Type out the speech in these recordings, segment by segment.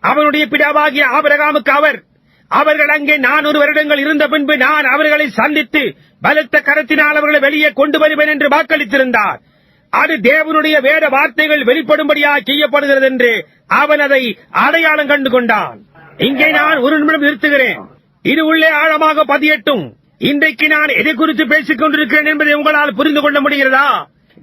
அவனுடைய பிதாவாகிய ஆபரகாமுக்கு அவர் அவர்கள் அங்கே நானூறு வருடங்கள் இருந்த பின்பு நான் அவர்களை சந்தித்து பலத்த கரத்தினால் அவர்களை வெளியே கொண்டு வருவேன் என்று வாக்களித்திருந்தார். அது தேவனுடைய வேத வார்த்தைகள் வெளிப்படும்படியாக செய்யப்படுகிறது என்று அவன் அதை அடையாளம் கண்டு கொண்டான். இங்கே நான் ஒரு நிமிடம் நிறுத்துகிறேன். இது உள்ளே ஆழமாக பதியட்டும். இன்றைக்கு நான் எதை குறித்து பேசிக் கொண்டிருக்கிறேன் என்பதை உங்களால் புரிந்து கொள்ள முடிகிறதா?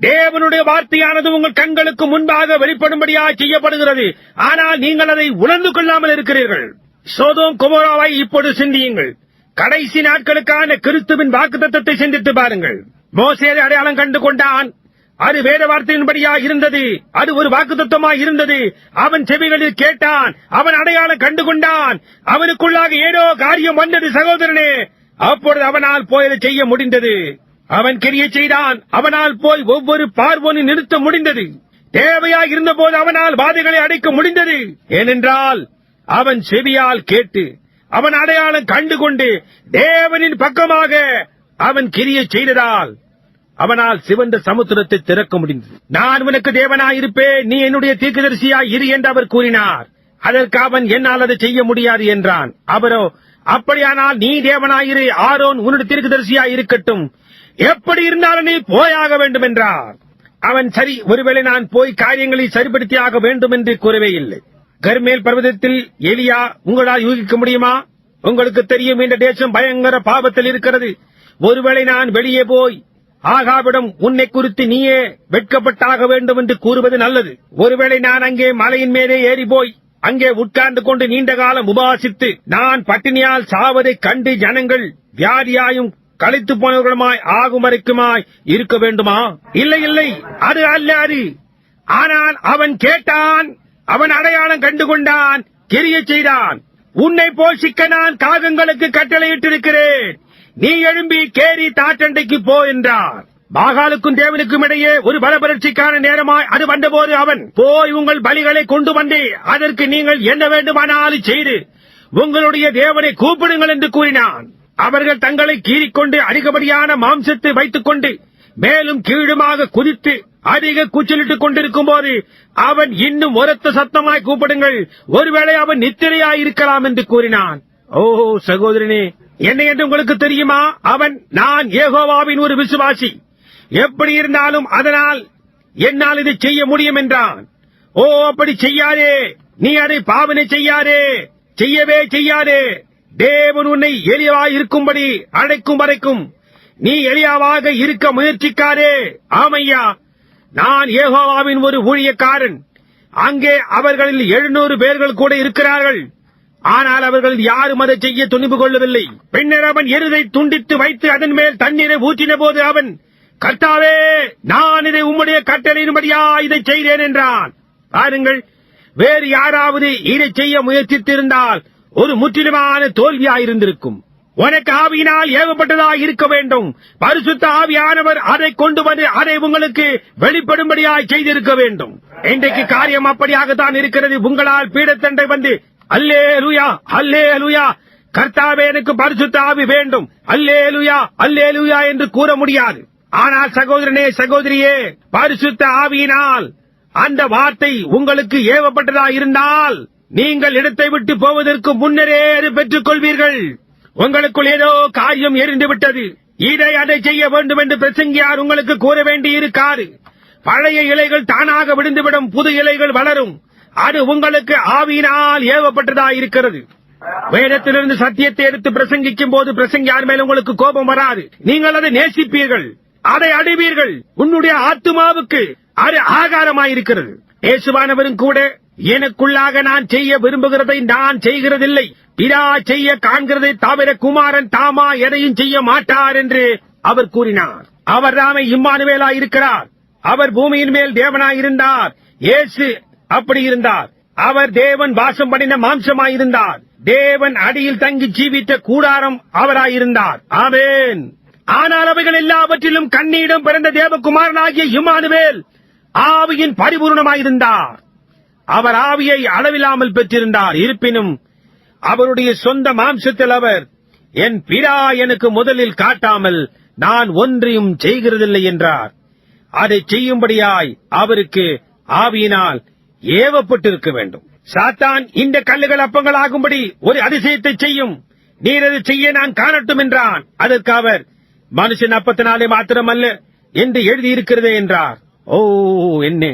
தேவனுடைய வார்த்தையானது உங்கள் கண்களுக்கு முன்பாக வெளிப்படும்படியாக செய்யப்படுகிறது. ஆனால் நீங்கள் அதை உணர்ந்து கொள்ளாமல் இருக்கிறீர்கள். சோதோம் குமராவை இப்போது சிந்தியுங்கள். கடைசி நாட்களுக்கான கிறிஸ்துவின் வாக்குத்தத்தத்தை சிந்தித்து பாருங்கள். மோசேரை அடையாளம் கண்டு கொண்டான். அது வேத வார்த்தையின்படியாக இருந்தது. அது ஒரு வாக்குத்தத்தமாய் இருந்தது. அவன் செவிகளில் கேட்டான். அவன் அடையாளம் கண்டு கொண்டான். அவனுக்குள்ளாக ஏதோ காரியம் வந்தது சகோதரனே. அப்பொழுது அவனால் போயதை செய்ய முடிந்தது. அவன் கிரியை செய்தான். அவனால் போய் ஒவ்வொரு பார்வோனை நிறுத்த முடிந்தது. தேவையாய் இருந்தபோது அவனால் வாதைகளை அடைக்க முடிந்தது. ஏனென்றால் அவன் செவியால் கேட்டு அவன் அடையாளம் கண்டுகொண்டு தேவனின் பக்கமாக அவன் கிரியை செய்ததால் அவனால் சிவந்த சமுத்திரத்தை திறக்க முடிந்தது. நான் உனக்கு தேவனாயிருப்பேன். நீ என்னுடைய தீர்க்கதரிசியாய் இரு என்று அவர் கூறினார். அதற்கு அவன் என்னால் அதை செய்ய முடியாது என்றான். அவரோ அப்படியானால் நீ தேவனாயிரு. ஆரோன் உன்னுடைய தீர்க்கதரிசியாய் இருக்கட்டும். எப்படி இருந்தாலும் நீ போயாக வேண்டும் என்றார் அவன் சரி ஒருவேளை நான் போய் காரியங்களை சரிபடுத்தியாக ஆக வேண்டும் என்று கூறவே இல்லை. கர்மேல் பர்வதத்தில் எலியா உங்களால் யூகிக்க முடியுமா? உங்களுக்கு தெரியும் இந்த தேசம் பயங்கர பாவத்தில் இருக்கிறது. ஒருவேளை நான் வெளியே போய் ஆகாவிடம் உன்னை குறித்து நீயே வெட்கப்பட்டாக வேண்டும் என்று கூறுவது நல்லது. ஒருவேளை நான் அங்கே மலையின் மேலே ஏறி போய் அங்கே உட்கார்ந்து கொண்டு நீண்ட காலம் உபாசித்து நான் பட்டினியால் சாவதை கண்டு ஜனங்கள் வியாதியாயும் களைத்து போனவர்களுமாய் ஆகும் வரைக்குமாய் இருக்க வேண்டுமா? இல்லை இல்லை. அது அல்ல அது. ஆனால் அவன் கேட்டான் அவன் அடையாளம் கண்டு கொண்டான் கிரிய செய்தான். உன்னை போஷிக்க நான் காகங்களுக்கு கட்டளையிட்டிருக்கிறேன். நீ எழும்பி கேரி தாற்றண்டைக்கு போ என்றார். பாகாலுக்கும் தேவனுக்கும் இடையே ஒரு பலபரட்சிக்கான நேரமாய் அது வந்தபோது அவன் போய் உங்கள் பலிகளை கொண்டு வந்து அதற்கு நீங்கள் என்ன வேண்டுமானாலும் செய்து உங்களுடைய தேவனை கூப்பிடுங்கள் என்று கூறினான். அவர்கள் தங்களை கீறிக்கொண்டு அதிகப்படியான மாம்சத்தை வைத்துக் கொண்டு மேலும் கீழுமாக குதித்து அதிக கூச்சலிட்டுக் கொண்டிருக்கும் போது அவன் இன்னும் உரத்த சத்தமாய் கூப்பிடுங்கள். ஒருவேளை அவன் நித்திரையாய் இருக்கலாம் என்று கூறினான். ஓஹோ சகோதரனே என்ன என்று உங்களுக்கு தெரியுமா? அவன் நான் ஏகோவாவின் ஒரு விசுவாசி. எப்படி இருந்தாலும் அதனால் என்னால் இதை செய்ய முடியும் என்றான். ஓ அப்படி செய்யாதே. நீ அதை பாவனை செய்யாதே. செய்யவே செய்யாதே. தேவன் உன்னை எளியவாய் இருக்கும்படி அழைக்கும் வரைக்கும் நீ எளியாவாக இருக்க முயற்சிக்காரே ஆமையா நான் ஏகோவாவின் ஒரு ஊழியக்காரன். அங்கே அவர்களில் எழுநூறு பேர்கள் கூட இருக்கிறார்கள். ஆனால் அவர்கள் யாரும் அதை செய்ய துணிவு கொள்ளவில்லை. பின்னர் அவன் எருதை துண்டித்து வைத்து அதன் மேல் தண்ணீரை ஊற்றின போது அவன் கர்த்தாவே நான் இதை உம்முடைய கட்டளையின்படியா இதை செய்தேன்? என்றான். பாருங்கள் வேறு யாராவது இதை செய்ய முயற்சித்திருந்தால் ஒரு முற்றிலுமான தோல்வியாயிருந்திருக்கும். உனக்கு ஆவியினால் ஏவப்பட்டதாக இருக்க வேண்டும். பரிசுத்த ஆவியானவர் அதை கொண்டு வந்து அதை உங்களுக்கு வெளிப்படும்படியாய் செய்திருக்க வேண்டும். இன்றைக்கு காரியம் அப்படியாகத்தான் இருக்கிறது. உங்களால் பீடத்தண்டை வந்து அல்லே லுயா அல்லே லுயா கர்த்தாவே எனக்கு பரிசுத்த ஆவி வேண்டும். அல்லே லுயா அல்லே லுயா என்று கூற முடியாது. ஆனால் சகோதரனே சகோதரியே பரிசுத்த ஆவியினால் அந்த வார்த்தை உங்களுக்கு ஏவப்பட்டதா இருந்தால் நீங்கள் இடத்தை விட்டு போவதற்கு முன்னரே அது பெற்றுக் கொள்வீர்கள் உங்களுக்குள் ஏதோ காரியம் எரிந்து விட்டது. இதை அதை செய்ய வேண்டும் என்று பிரசங்கியார் உங்களுக்கு கூற வேண்டி இருக்காது பழைய இலைகள் தானாக விழுந்துவிடும் புது இலைகள் வளரும். அது உங்களுக்கு ஆவியினால் ஏவப்பட்டதா இருக்கிறது வேதத்திலிருந்து சத்தியத்தை எடுத்து பிரசங்கிக்கும் போது பிரசங்கியார் மேல் உங்களுக்கு கோபம் வராது. நீங்கள் அதை நேசிப்பீர்கள். அதை அடைவீர்கள். உன்னுடைய ஆத்துமாவுக்கு அது ஆகாரமாயிருக்கிறது. இயேசுவானவரும் கூட எனக்குள்ளாக நான் செய்ய விரும்புகிறதை நான் செய்கிறதில்லை. பிதா செய்ய காண்கிறதை தவிர குமாரன் தாமா எதையும் செய்ய மாட்டார் என்று அவர் கூறினார். அவர் தாமே இம்மானுவேலா இருக்கிறார். அவர் பூமியின் மேல் தேவனாயிருந்தார் இயேசு அப்படி இருந்தார். அவர் தேவன் வாசம் பண்ணின மாம்சமாயிருந்தார் தேவன் அடியில் தங்கி ஜீவித்த கூடாரம் அவராயிருந்தார் ஆவேன் ஆனால் அவைகள் எல்லாவற்றிலும் கண்ணீடம் பிறந்த தேவகுமாரனாகிய இம்மானுவேல் ஆவியின் பரிபூர்ணமாயிருந்தார் அவர் ஆவியை அளவில்லாமல் பெற்றிருந்தார். இருப்பினும் அவருடைய சொந்த மாம்சத்தில் அவர் என் பிடா எனக்கு முதலில் காட்டாமல் நான் ஒன்றையும் செய்கிறதில்லை என்றார். அதை செய்யும்படியாய் அவருக்கு ஆவியினால் ஏவப்பட்டிருக்க வேண்டும். சாத்தான் இந்த கல்லுகள் அப்பங்கள் ஆகும்படி ஒரு அதிசயத்தை செய்யும். நீர் அதை செய்ய நான் காணட்டும் என்றான். அதற்கு அவர் மனுஷன் அப்பத்தினாலே மாத்திரமல்ல என்று எழுதியிருக்கிறதே என்றார். ஓ என்ன?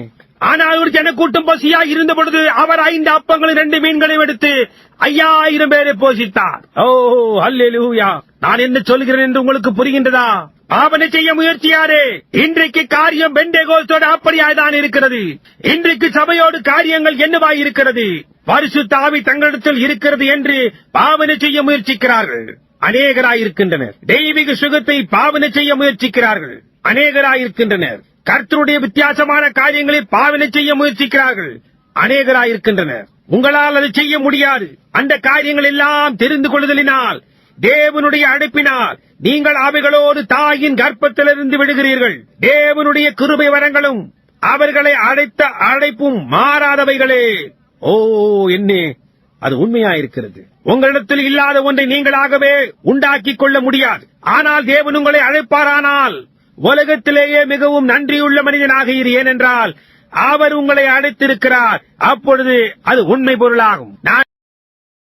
ஆனால் ஒரு ஜனக்கூட்டம் பசியா இருந்த பொழுது அவர் ஐந்து அப்பங்களும் ரெண்டு மீன்களையும் எடுத்து ஐயாயிரம் பேரை போஷித்தார். ஓ அல்லேலூயா. நான் என்ன சொல்கிறேன் என்று உங்களுக்கு புரிகின்றதா? பாவனை செய்ய முயற்சியாரே. இன்றைக்கு காரியம் பெண்டேகோஸ்தோடு அப்படியாய்தான் இருக்கிறது. இன்றைக்கு சபையோடு காரியங்கள் என்னவாய் இருக்கிறது? பரிசு தாவி தங்களிடத்தில் இருக்கிறது என்று பாவனை செய்ய முயற்சிக்கிறார்கள். அநேகராயிருக்கின்றனர். தெய்வீக சுகத்தை பாவனை செய்ய முயற்சிக்கிறார்கள். அநேகராயிருக்கின்றனர். கர்த்தருடைய வித்தியாசமான காரியங்களை பாவனை செய்ய முயற்சிக்கிறார்கள். அநேகராயிருக்கின்றனர். உங்களால் அதை செய்ய முடியாது. அந்த காரியங்கள் எல்லாம் தெரிந்து கொள்ளுதலினால் தேவனுடைய அழைப்பினால் நீங்கள் அவைகளோடு தாயின் கர்ப்பத்திலிருந்து விடுகிறீர்கள். தேவனுடைய கிருபை வரங்களும் அவர்களை அழைத்த அழைப்பும் மாறாதவைகளே. ஓ என்னே அது உண்மையாயிருக்கிறது. உங்களிடத்தில் இல்லாத ஒன்றை நீங்களாகவே உண்டாக்கிக் கொள்ள முடியாது. ஆனால் தேவன் உங்களை அழைப்பாரானால் உலகத்திலேயே மிகவும் நன்றியுள்ள மனிதனாக இரு ஏனென்றால் அவர் உங்களை அழைத்திருக்கிறார். அப்பொழுது அது உண்மை பொருளாகும். நான்